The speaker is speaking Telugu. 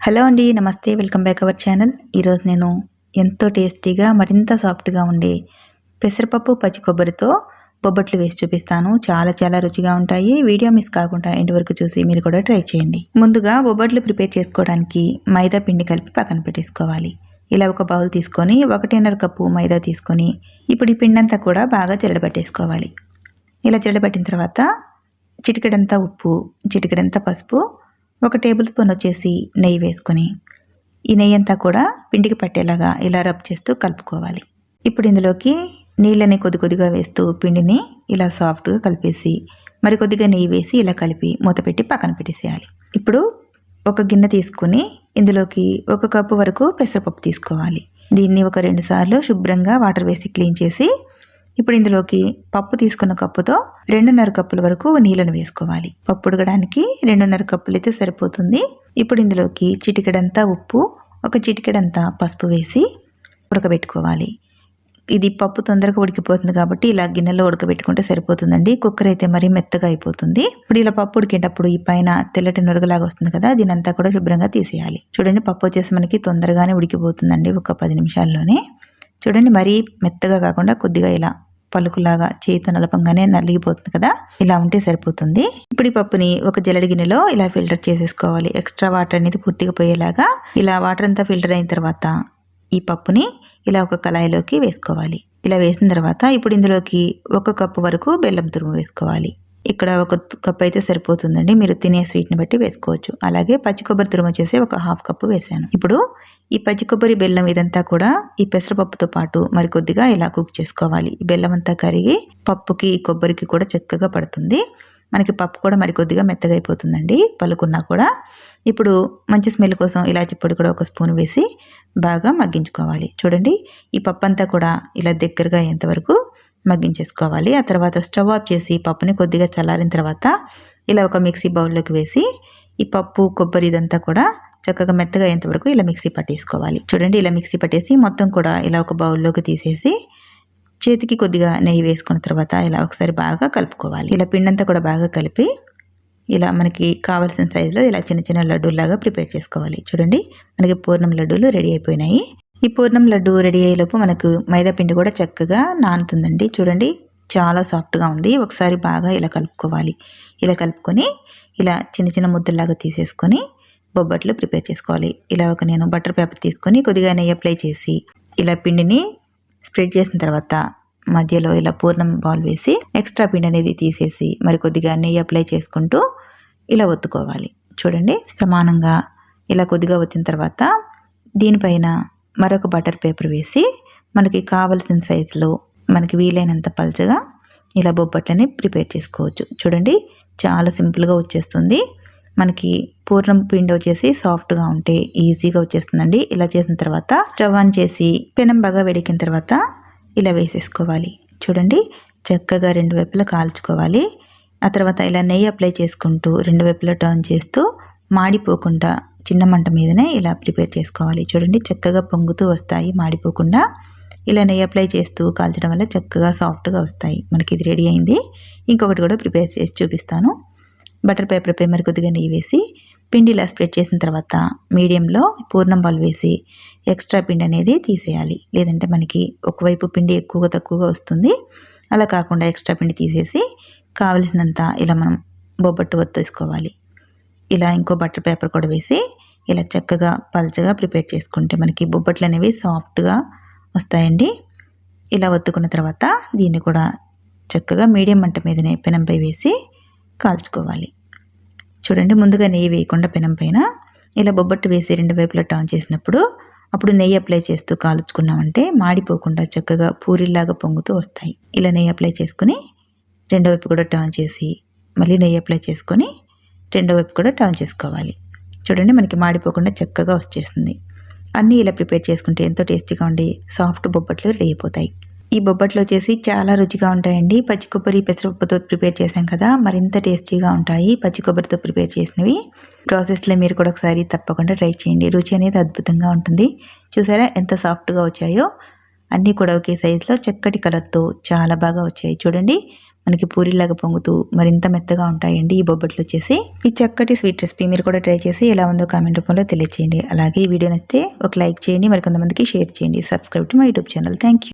హలో అండి నమస్తే వెల్కమ్ బ్యాక్ అవర్ ఛానల్. ఈరోజు నేను ఎంతో టేస్టీగా మరింత సాఫ్ట్గా ఉండే పెసరపప్పు పచ్చి కొబ్బరితో బొబ్బట్లు వేసి చూపిస్తాను. చాలా చాలా రుచిగా ఉంటాయి. వీడియో మిస్ కాకుండా ఎండ్ వరకు చూసి మీరు కూడా ట్రై చేయండి. ముందుగా బొబ్బట్లు ప్రిపేర్ చేసుకోవడానికి మైదా పిండి కలిపి పక్కన పెట్టేసుకోవాలి. ఇలా ఒక బౌల్ తీసుకొని ఒకటిన్నర కప్పు మైదా తీసుకొని ఇప్పుడు ఈ పిండి అంతా కూడా బాగా జల్లబట్టేసుకోవాలి ఇలా జల్లబట్టిన తర్వాత చిటికెడంతా ఉప్పు చిటికెడంతా పసుపు ఒక టేబుల్ స్పూన్ వచ్చేసి నెయ్యి వేసుకొని ఈ నెయ్యి అంతా కూడా పిండికి పట్టేలాగా ఇలా రబ్ చేస్తూ కలుపుకోవాలి. ఇప్పుడు ఇందులోకి నీళ్ళని కొద్ది కొద్దిగా వేస్తూ పిండిని ఇలా సాఫ్ట్గా కలిపేసి మరి కొద్దిగా నెయ్యి వేసి ఇలా కలిపి మూత పెట్టి పక్కన పెట్టేసేయాలి. ఇప్పుడు ఒక గిన్నె తీసుకుని ఇందులోకి ఒక కప్పు వరకు పెసరపప్పు తీసుకోవాలి. దీన్ని ఒక రెండు సార్లు శుభ్రంగా వాటర్ వేసి క్లీన్ చేసి ఇప్పుడు ఇందులోకి పప్పు తీసుకున్న కప్పుతో రెండున్నర కప్పుల వరకు నీళ్ళను వేసుకోవాలి. పప్పు ఉడకడానికి రెండున్నర కప్పులు అయితే సరిపోతుంది. ఇప్పుడు ఇందులోకి చిటికెడంతా ఉప్పు ఒక చిటికెడంతా పసుపు వేసి ఉడకబెట్టుకోవాలి. ఇది పప్పు తొందరగా ఉడికిపోతుంది కాబట్టి ఇలా గిన్నెలో ఉడకబెట్టుకుంటే సరిపోతుందండి. కుక్కర్ అయితే మరీ మెత్తగా అయిపోతుంది. ఇప్పుడు ఇలా పప్పు ఉడికేటప్పుడు ఈ పైన తెల్లటి నురగలాగా వస్తుంది కదా దీనంతా కూడా శుభ్రంగా తీసేయాలి. చూడండి పప్పు వచ్చేసి మనకి తొందరగానే ఉడికిపోతుందండి ఒక పది నిమిషాల్లోనే. చూడండి మరీ మెత్తగా కాకుండా కొద్దిగా ఇలా పలుకులాగా చేతితో నలపంగానే నలిగిపోతుంది కదా? ఇలా ఉంటే సరిపోతుంది. ఇప్పుడు ఈ పప్పుని ఒక జల్లడి గిన్నెలో ఇలా ఫిల్టర్ చేసేసుకోవాలి. ఎక్స్ట్రా వాటర్ అనేది పూర్తిగా పోయేలాగా ఇలా వాటర్ అంతా ఫిల్టర్ అయిన తర్వాత ఈ పప్పుని ఇలా ఒక కళాయిలోకి వేసుకోవాలి. ఇలా వేసిన తర్వాత ఇప్పుడు ఇందులోకి ఒక కప్పు వరకు బెల్లం తురుము వేసుకోవాలి. ఇక్కడ ఒక కప్ అయితే సరిపోతుందండి. మీరు తినే స్వీట్ని బట్టి వేసుకోవచ్చు. అలాగే పచ్చి కొబ్బరి తురుము చేసి ఒక హాఫ్ కప్పు వేసాను. ఇప్పుడు ఈ పచ్చి కొబ్బరి బెల్లం ఇదంతా కూడా ఈ పెసరపప్పుతో పాటు మరి కొద్దిగా ఇలా కుక్ చేసుకోవాలి. బెల్లం అంతా కరిగి పప్పుకి కొబ్బరికి కూడా చక్కగా పడుతుంది. మనకి పప్పు కూడా మరి కొద్దిగా మెత్తగా అయిపోతుందండి. పలుకున్నా కూడా ఇప్పుడు మంచి స్మెల్ కోసం ఇలాచి పొడి కూడా ఒక స్పూన్ వేసి బాగా మగ్గించుకోవాలి. చూడండి ఈ పప్పు అంతా కూడా ఇలా దగ్గరగా అయ్యేంతవరకు మగ్గించేసుకోవాలి. ఆ తర్వాత స్టవ్ ఆఫ్ చేసి పప్పుని కొద్దిగా చల్లారిన తర్వాత ఇలా ఒక మిక్సీ బౌల్లోకి వేసి ఈ పప్పు కొబ్బరి ఇదంతా కూడా చక్కగా మెత్తగా అయ్యేంతవరకు ఇలా మిక్సీ పట్టేసుకోవాలి. చూడండి ఇలా మిక్సీ పట్టేసి మొత్తం కూడా ఇలా ఒక బౌల్లోకి తీసేసి చేతికి కొద్దిగా నెయ్యి వేసుకున్న తర్వాత ఇలా ఒకసారి బాగా కలుపుకోవాలి. ఇలా పిండంతా కూడా బాగా కలిపి ఇలా మనకి కావాల్సిన సైజులో ఇలా చిన్న చిన్న లడ్డూలాగా ప్రిపేర్ చేసుకోవాలి. చూడండి మనకి పూర్ణం లడ్డూలు రెడీ అయిపోయినాయి. ఈ పూర్ణం లడ్డు రెడీ అయ్యేలోపు మనకు మైదాపిండి కూడా చక్కగా నానుతుందండి. చూడండి చాలా సాఫ్ట్గా ఉంది. ఒకసారి బాగా ఇలా కలుపుకోవాలి. ఇలా కలుపుకొని ఇలా చిన్న చిన్న ముద్దల్లాగా తీసేసుకొని బొబ్బట్లు ప్రిపేర్ చేసుకోవాలి. ఇలా ఒక నేను బటర్ పేపర్ తీసుకొని కొద్దిగా నెయ్యి అప్లై చేసి ఇలా పిండిని స్ప్రెడ్ చేసిన తర్వాత మధ్యలో ఇలా పూర్ణం బాల్ వేసి ఎక్స్ట్రా పిండి అనేది తీసేసి మరి కొద్దిగా నెయ్యి అప్లై చేసుకుంటూ ఇలా ఒత్తుకోవాలి. చూడండి సమానంగా ఇలా కొద్దిగా ఒత్తిన తర్వాత దీనిపైన మరొక బటర్ పేపర్ వేసి మనకి కావలసిన సైజులో మనకి వీలైనంత పల్చగా ఇలా బొబ్బట్లని ప్రిపేర్ చేసుకోవచ్చు. చూడండి చాలా సింపుల్గా వచ్చేస్తుంది. మనకి పూర్ణం పిండి వచ్చేసి సాఫ్ట్గా ఉంటే ఈజీగా వచ్చేస్తుందండి. ఇలా చేసిన తర్వాత స్టవ్ ఆన్ చేసి పెనం బాగా వేడికిన తర్వాత ఇలా వేసేసుకోవాలి. చూడండి చక్కగా రెండు వైపులా కాల్చుకోవాలి. ఆ తర్వాత ఇలా నెయ్యి అప్లై చేసుకుంటూ రెండు వైపులా టర్న్ చేస్తూ మాడిపోకుండా చిన్న మంట మీదనే ఇలా ప్రిపేర్ చేసుకోవాలి. చూడండి చక్కగా పొంగుతూ వస్తాయి మాడిపోకుండా ఇలా నెయ్యి అప్లై చేస్తూ కాల్చడం వల్ల చక్కగా సాఫ్ట్గా వస్తాయి. మనకి ఇది రెడీ అయింది. ఇంకొకటి కూడా ప్రిపేర్ చేసి చూపిస్తాను. బటర్ పేపర్పై మరి కొద్దిగా నెయ్యి వేసి పిండి ఇలా స్ప్రెడ్ చేసిన తర్వాత మీడియంలో పూర్ణం పాలు వేసి ఎక్స్ట్రా పిండి అనేది తీసేయాలి. లేదంటే మనకి ఒకవైపు పిండి ఎక్కువగా తక్కువగా వస్తుంది. అలా కాకుండా ఎక్స్ట్రా పిండి తీసేసి కావలసినంత ఇలా మనం బొబ్బట్టు వత్తేసుకోవాలి. ఇలా ఇంకో బటర్ పేపర్ కూడా వేసి ఇలా చక్కగా పల్చగా ప్రిపేర్ చేసుకుంటే మనకి బొబ్బట్లు అనేవి సాఫ్ట్గా వస్తాయండి. ఇలా ఒత్తుకున్న తర్వాత దీన్ని కూడా చక్కగా మీడియం మంట మీదనే పెనంపై వేసి కాల్చుకోవాలి. చూడండి ముందుగా నెయ్యి వేయకుండా పెనం పైన ఇలా బొబ్బట్టు వేసి రెండు వైపులా టర్న్ చేసినప్పుడు అప్పుడు నెయ్యి అప్లై చేస్తూ కాల్చుకున్నామంటే మాడిపోకుండా చక్కగా పూరిలాగా పొంగుతూ వస్తాయి. ఇలా నెయ్యి అప్లై చేసుకుని రెండో వైపు కూడా టర్న్ చేసి మళ్ళీ నెయ్యి అప్లై చేసుకొని రెండో వైపు కూడా టర్న్ చేసుకోవాలి. చూడండి మనకి మాడిపోకుండా చక్కగా వచ్చేస్తుంది అన్నీ ఇలా ప్రిపేర్ చేసుకుంటే ఎంతో టేస్టీగా ఉండి సాఫ్ట్ బొబ్బట్లు రేగిపోతాయి ఈ బొబ్బట్లు వచ్చేసి చాలా రుచిగా ఉంటాయండి. పచ్చి కొబ్బరి పెసరపప్పుతో ప్రిపేర్ చేశాం కదా మరింత టేస్టీగా ఉంటాయి పచ్చి కొబ్బరితో ప్రిపేర్ చేసినవి. ప్రాసెస్లో మీరు కూడా ఒకసారి తప్పకుండా ట్రై చేయండి. రుచి అనేది అద్భుతంగా ఉంటుంది. చూసారా ఎంత సాఫ్ట్గా వచ్చాయో? అన్నీ కూడా ఒకే సైజులో చక్కటి కలర్తో చాలా బాగా వచ్చాయి. చూడండి మనకి పూరిలాగా పొంగుతూ మరింత మెత్తగా ఉంటాయండి ఈ బొబ్బట్లు వచ్చేసి. ఈ చక్కటి స్వీట్ రెసిపీ మీరు కూడా ట్రై చేసి ఎలా ఉందో కామెంట్ రూపంలో తెలియచేయండి. అలాగే ఈ వీడియో నచ్చితే ఒక లైక్ చేయండి మరి కొంతమందికి షేర్ చేయండి. Subscribe to my YouTube channel thank you